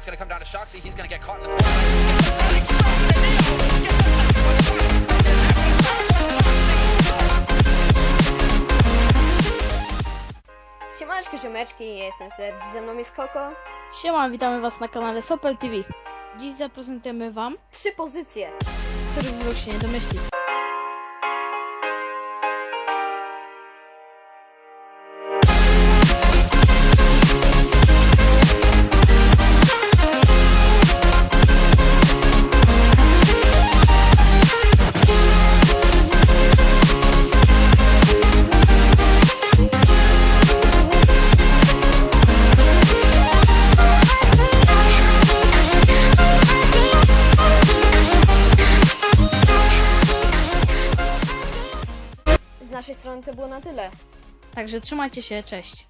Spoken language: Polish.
it's going to come down to Shoxy. He's going to get caught in the Siemaneczko ziomeczki, ja jestem Sergi, ze mną jest Koko. Siema, witamy Was na kanale Sopel TV. Dziś zaprezentujemy Wam, Trzy pozycje. których wróg się nie domyśli. Naszej strony to było na tyle. Także trzymajcie się, cześć.